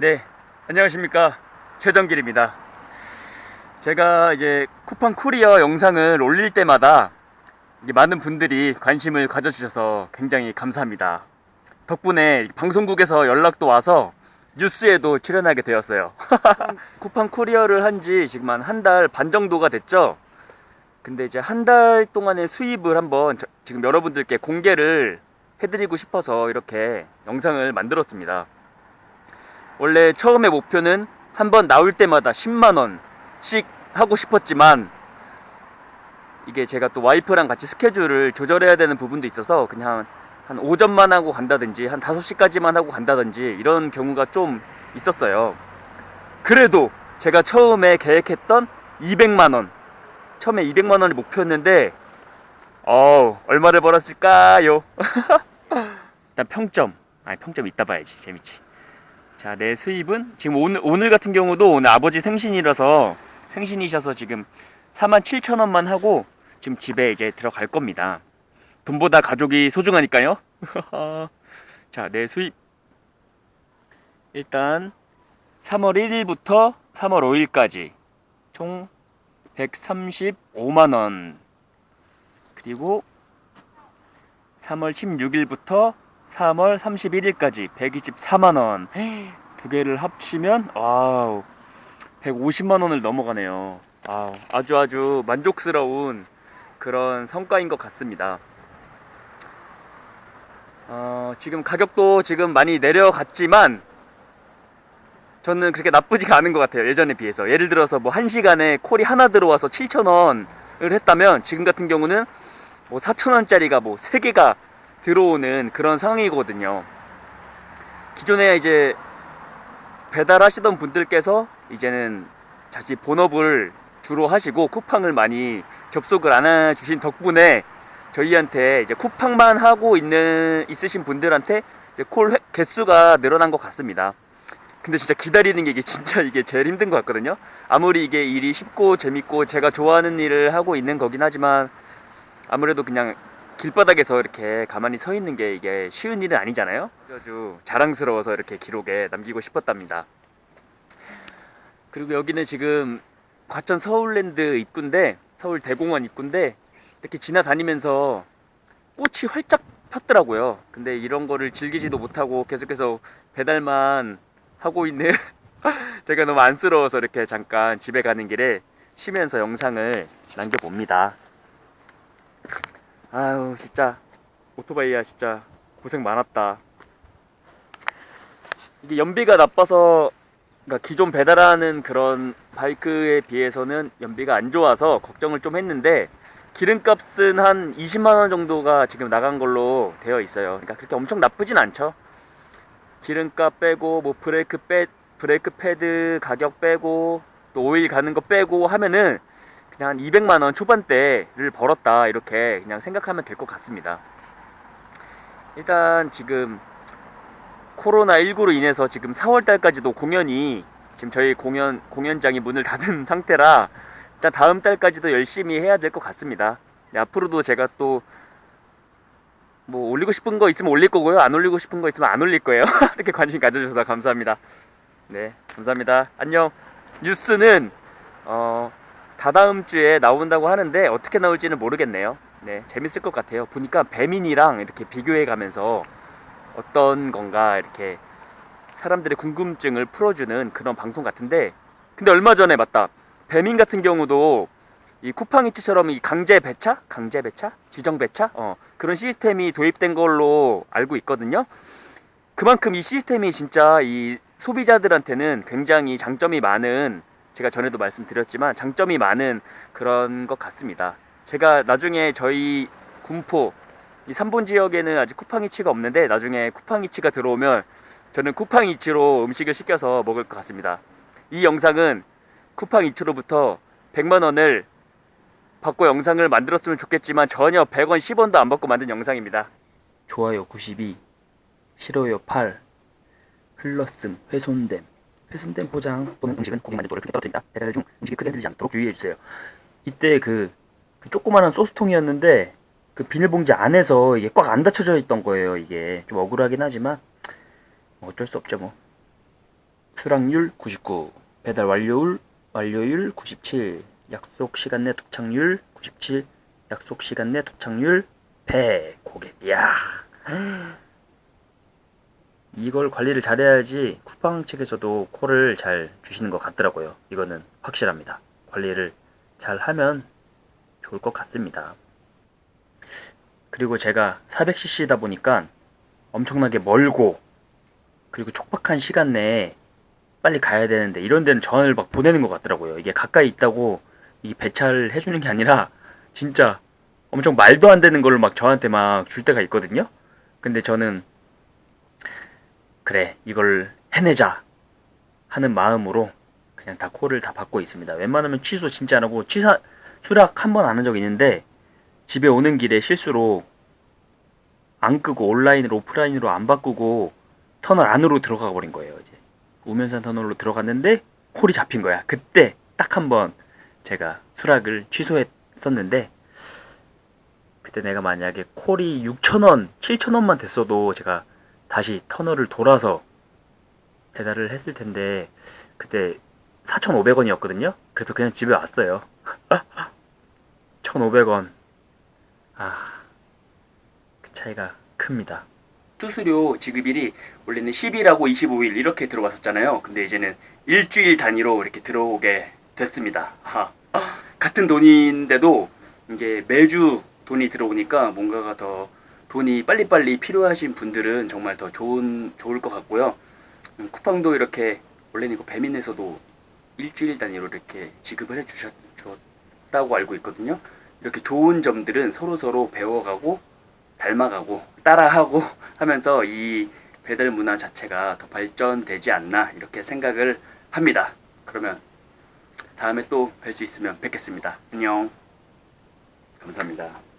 네, 안녕하십니까. 최정길입니다. 제가 이제 쿠팡 쿠리어 영상을 올릴 때마다 많은 분들이 관심을 가져주셔서 굉장히 감사합니다. 덕분에 방송국에서 연락도 와서 뉴스에도 출연하게 되었어요. 쿠팡 쿠리어를 한 지 지금 한 한 달 반 정도가 됐죠? 근데 이제 한 달 동안의 수입을 한번 저- 지금 여러분들께 공개를 해드리고 싶어서 이렇게 영상을 만들었습니다. 원래 처음에 목표는 한 번 나올 때마다 10만원씩 하고 싶었지만 이게 제가 또 와이프랑 같이 스케줄을 조절해야 되는 부분도 있어서 그냥 한 오전만 하고 간다든지 한 5시까지만 하고 간다든지 이런 경우가 좀 있었어요. 그래도 제가 처음에 계획했던 200만원 처음에 200만원이 목표였는데 어 얼마를 벌었을까요? 일단 평점 아니 평점 이따 봐야지 재밌지 자, 내 수입은 지금 오늘 오늘 같은 경우도 오늘 아버지 생신이라서 생신이셔서 지금 47,000원만 하고 지금 집에 이제 들어갈 겁니다. 돈보다 가족이 소중하니까요. 자, 내 수입 일단 3월 1일부터 3월 5일까지 총 135만 원. 그리고 3월 16일부터 3월 31일까지 124만 원. 두 개를 합치면 와우 150만 원을 넘어가네요. 아, 아주 아주 만족스러운 그런 성과인 것 같습니다. 어, 지금 가격도 지금 많이 내려갔지만 저는 그렇게 나쁘지가 않은 것 같아요. 예전에 비해서. 예를 들어서 뭐 1시간에 콜이 하나 들어와서 7,000원을 했다면 지금 같은 경우는 뭐 4,000원짜리가 뭐 3개가 들어오는 그런 상황이거든요. 기존에 이제 배달하시던 분들께서 이제는 자칫 본업을 주로 하시고 쿠팡을 많이 접속을 안 해주신 덕분에 저희한테 이제 쿠팡만 하고 있는 있으신 분들한테 콜 회- 개수가 늘어난 것 같습니다. 근데 진짜 기다리는 게 이게 진짜 이게 제일 힘든 것 같거든요. 아무리 이게 일이 쉽고 재밌고 제가 좋아하는 일을 하고 있는 거긴 하지만 아무래도 그냥 길바닥에서 이렇게 가만히 서 있는 게 이게 쉬운 일은 아니잖아요. 아주 자랑스러워서 이렇게 기록에 남기고 싶었답니다. 그리고 여기는 지금 과천 서울랜드 입구인데 서울 대공원 입구인데 이렇게 지나다니면서 꽃이 활짝 폈더라고요. 근데 이런 거를 즐기지도 못하고 계속해서 배달만 하고 있는 제가 너무 안쓰러워서 이렇게 잠깐 집에 가는 길에 쉬면서 영상을 남겨봅니다. 아유 진짜 오토바이야 진짜 고생 많았다. 이게 연비가 나빠서 그러니까 기존 배달하는 그런 바이크에 비해서는 연비가 안 좋아서 걱정을 좀 했는데 기름값은 한 20만 원 정도가 지금 나간 걸로 되어 있어요. 그러니까 그렇게 엄청 나쁘진 않죠. 기름값 빼고 뭐 브레이크 빼 브레이크 패드 가격 빼고 또 오일 가는 거 빼고 하면은 그냥 한 200만 원 초반대를 벌었다 이렇게 그냥 생각하면 될 것 같습니다. 일단 지금 코로나 19로 인해서 지금 4월 달까지도 공연이 지금 저희 공연 공연장이 문을 닫은 상태라 일단 다음 달까지도 열심히 해야 될 것 같습니다. 네, 앞으로도 제가 또 뭐 올리고 싶은 거 있으면 올릴 거고요. 안 올리고 싶은 거 있으면 안 올릴 거예요. 이렇게 관심 가져주셔서 감사합니다. 네, 감사합니다. 안녕. 뉴스는 어 다다음 주에 나온다고 하는데 어떻게 나올지는 모르겠네요. 네, 재밌을 것 같아요. 보니까 배민이랑 이렇게 비교해 가면서 어떤 건가 이렇게 사람들의 궁금증을 풀어주는 그런 방송 같은데 근데 얼마 전에 맞다. 배민 같은 경우도 이 쿠팡이츠처럼 이 강제 배차? 강제 배차? 지정 배차? 어 그런 시스템이 도입된 걸로 알고 있거든요. 그만큼 이 시스템이 진짜 이 소비자들한테는 굉장히 장점이 많은 제가 전에도 말씀드렸지만 장점이 많은 그런 것 같습니다 제가 나중에 저희 군포 이 3본 지역에는 아직 쿠팡이츠가 없는데 나중에 쿠팡이츠가 들어오면 저는 쿠팡이츠로 음식을 시켜서 먹을 것 같습니다. 이 영상은 쿠팡이츠로부터 100만 원을 받고 영상을 만들었으면 좋겠지만 전혀 100원 10원도 안 받고 만든 영상입니다. 좋아요 92, 싫어요 8, 흘렀음, 훼손됨, 훼손된 포장 또는 음식은 고객 만족도를 크게 떨어뜨립니다. 배달 중 음식이 크게 흐르지 않도록 주의해 주세요. 이때 그, 그 조그마한 소스통이었는데 그 비닐봉지 안에서 이게 꽉 안 닫혀져 있던 거예요. 이게 좀 억울하긴 하지만 뭐 어쩔 수 없죠 뭐. 수락률 99, 배달 완료율 완료율 97, 약속 시간 내 도착률 97, 약속 시간 내 도착률 100. 고객. 이야. 이걸 관리를 잘해야지 쿠팡 측에서도 콜을 잘 주시는 것 같더라고요. 이거는 확실합니다. 관리를 잘 하면 좋을 것 같습니다. 그리고 제가 400cc다 보니까 엄청나게 멀고 그리고 촉박한 시간 내에 빨리 가야 되는데 이런 데는 전화를 막 보내는 것 같더라고요. 이게 가까이 있다고 이 배차를 해주는 게 아니라 진짜 엄청 말도 안 되는 걸 막 저한테 막 줄 때가 있거든요. 근데 저는 그래 이걸 해내자 하는 마음으로 그냥 다 콜을 다 받고 있습니다. 웬만하면 취소 진짜 안 하고 취사 수락 한 번 안 한 적이 있는데 집에 오는 길에 실수로 안 끄고 온라인으로 오프라인으로 안 바꾸고 터널 안으로 들어가 버린 거예요. 이제 우면산 터널로 들어갔는데 콜이 잡힌 거야. 그때 딱 한 번 제가 수락을 취소했었는데 그때 내가 만약에 콜이 6,000원, 7,000원만 됐어도 제가 다시 터널을 돌아서 배달을 했을 텐데 그때 4,500원이었거든요. 그래서 그냥 집에 왔어요. 1,500원. 아, 그 차이가 큽니다. 수수료 지급일이 원래는 10일하고 25일 이렇게 들어왔었잖아요. 근데 이제는 일주일 단위로 이렇게 들어오게 됐습니다. 하, 같은 돈인데도 이게 매주 돈이 들어오니까 뭔가가 더 돈이 빨리빨리 필요하신 분들은 정말 더 좋은 좋을 것 같고요. 음, 쿠팡도 이렇게 원래는 이거 배민에서도 일주일 단위로 이렇게 지급을 해 주셨다고 알고 있거든요. 이렇게 좋은 점들은 서로 서로 배워가고 닮아가고 따라하고 하면서 이 배달 문화 자체가 더 발전되지 않나 이렇게 생각을 합니다. 그러면 다음에 또 뵐 수 있으면 뵙겠습니다. 안녕. 감사합니다.